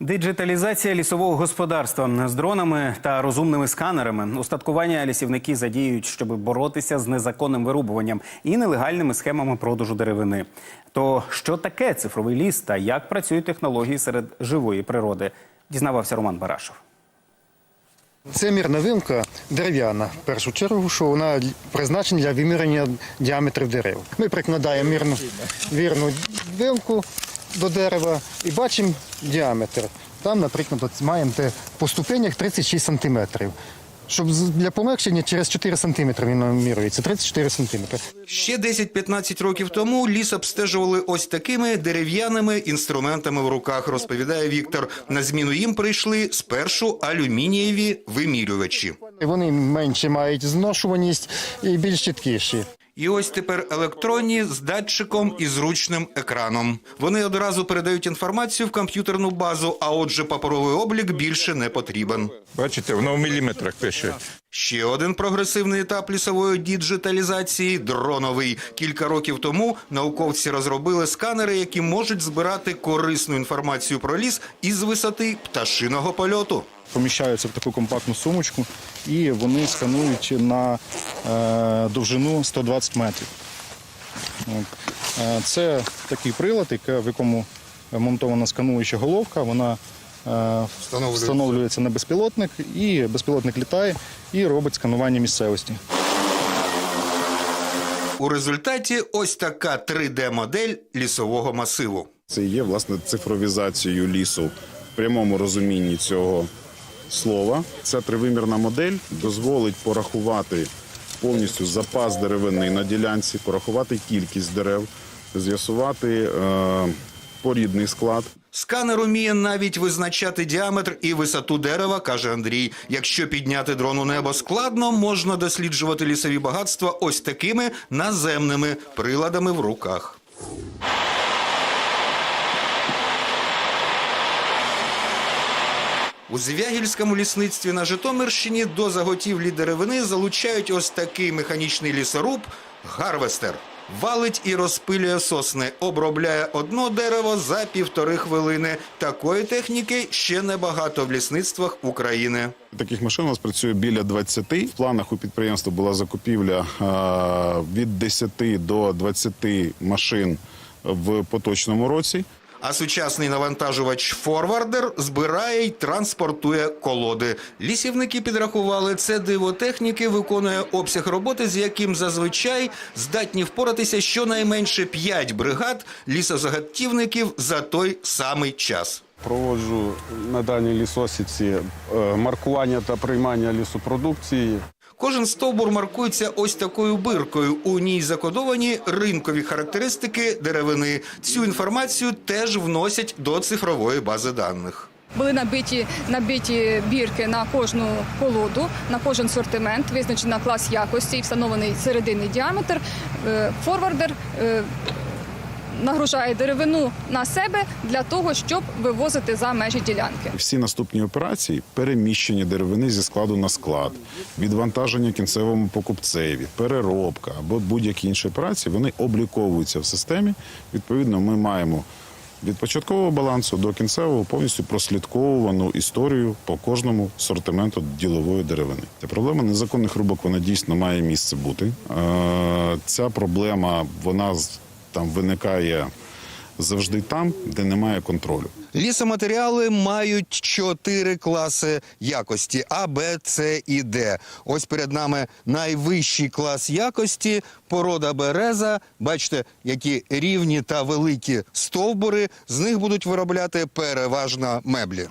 Диджиталізація лісового господарства з дронами та розумними сканерами. Устаткування лісівники задіють, щоб боротися з незаконним вирубуванням і нелегальними схемами продажу деревини. То що таке цифровий ліс та як працюють технології серед живої природи? Дізнавався Роман Барашов. Це мірна вилка дерев'яна, в першу чергу, що вона призначена для виміряння діаметрів дерев. Ми прикладаємо мірну, вірну вилку до дерева і бачимо діаметр. Там, наприклад, от маємо те по ступенях 36 сантиметрів. Щоб для пом'якшення через 4 сантиметри він намірюється. 34 сантиметри. Ще 10-15 років тому ліс обстежували ось такими дерев'яними інструментами в руках, розповідає Віктор. На зміну їм прийшли спершу алюмінієві вимірювачі. Вони менше мають зношуваність і більш чіткіші. І ось тепер електронні з датчиком і зручним екраном. Вони одразу передають інформацію в комп'ютерну базу, а отже, паперовий облік більше не потрібен. Бачите, воно в міліметрах пише. Ще один прогресивний етап лісової діджиталізації дроновий. Кілька років тому науковці розробили сканери, які можуть збирати корисну інформацію про ліс із висоти пташиного польоту. Поміщаються в таку компактну сумочку і вони сканують на е, довжину 120 метрів. Е, Це такий прилад, в якому монтована скануюча головка. Вона е, встановлюється на безпілотник, і безпілотник літає і робить сканування місцевості. У результаті ось така 3D-модель лісового масиву. Це є власне цифровізацією лісу в прямому розумінні цього слова. Ця тривимірна модель дозволить порахувати повністю запас деревини на ділянці, порахувати кількість дерев, з'ясувати е, порідний склад. Сканер уміє навіть визначати діаметр і висоту дерева, каже Андрій. Якщо підняти дрон у небо складно, можна досліджувати лісові багатства ось такими наземними приладами в руках. У Звягільському лісництві на Житомирщині до заготівлі деревини залучають ось такий механічний лісоруб гарвестер. Валить і розпилює сосни, обробляє одно дерево за півтори хвилини. Такої техніки ще небагато в лісництвах України. Таких машин у нас працює біля 20. В планах у підприємства була закупівля від 10 до 20 машин в поточному році. А сучасний навантажувач форвардер збирає й транспортує колоди. Лісівники підрахували, це диво техніки виконує обсяг роботи, з яким зазвичай здатні впоратися щонайменше 5 бригад лісозаготівників за той самий час. Проводжу на даній лісосіці е, маркування та приймання лісопродукції. Кожен стовбур маркується ось такою биркою. У ній закодовані ринкові характеристики деревини. Цю інформацію теж вносять до цифрової бази даних. Були набиті набиті бірки на кожну колоду, на кожен сортимент, визначена клас якості і встановлений серединний діаметр. Е, Форвардер е, нагружає деревину на себе для того, щоб вивозити за межі ділянки. Всі наступні операції переміщення деревини зі складу на склад, відвантаження кінцевому покупцеві, переробка або будь-які інші операції, вони обліковуються в системі. Відповідно, ми маємо від початкового балансу до кінцевого повністю прослідковувану історію по кожному сортименту ділової деревини. Ця проблема незаконних рубок вона дійсно має місце бути. Е, Ця проблема вона там виникає завжди там, де немає контролю. Лісоматеріали мають чотири класи якості А, Б, С і Д. Ось перед нами найвищий клас якості порода береза. Бачите, які рівні та великі стовбури. З них будуть виробляти переважно меблі.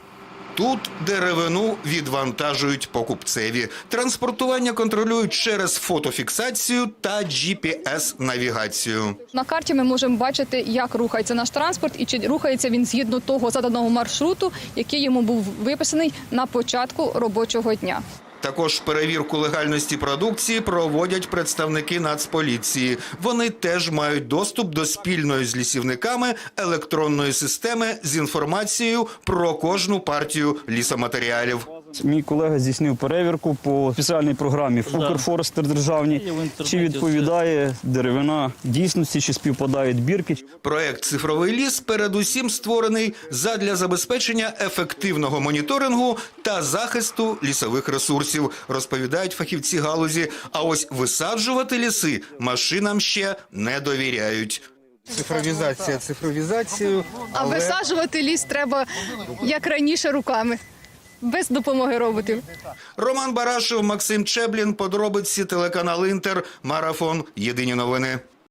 Тут деревину відвантажують покупцеві. Транспортування контролюють через фотофіксацію та GPS-навігацію. На карті ми можемо бачити, як рухається наш транспорт і чи рухається він згідно того заданого маршруту, який йому був виписаний на початку робочого дня. Також перевірку легальності продукції проводять представники Нацполіції. Вони теж мають доступ до спільної з лісівниками електронної системи з інформацією про кожну партію лісоматеріалів. Мій колега здійснив перевірку по спеціальній програмі Укрфорестер державній. Чи відповідає деревина дійсності, чи співпадають бірки. Проект Цифровий ліс передусім створений задля забезпечення ефективного моніторингу та захисту лісових ресурсів, розповідають фахівці галузі. А ось висаджувати ліси машинам ще не довіряють. Цифровізація цифровізацією. А висаджувати ліс треба як раніше руками, без допомоги роботів. Роман Барашев, Максим Чеблін, подробиці телеканал Інтер, марафон. Єдині новини.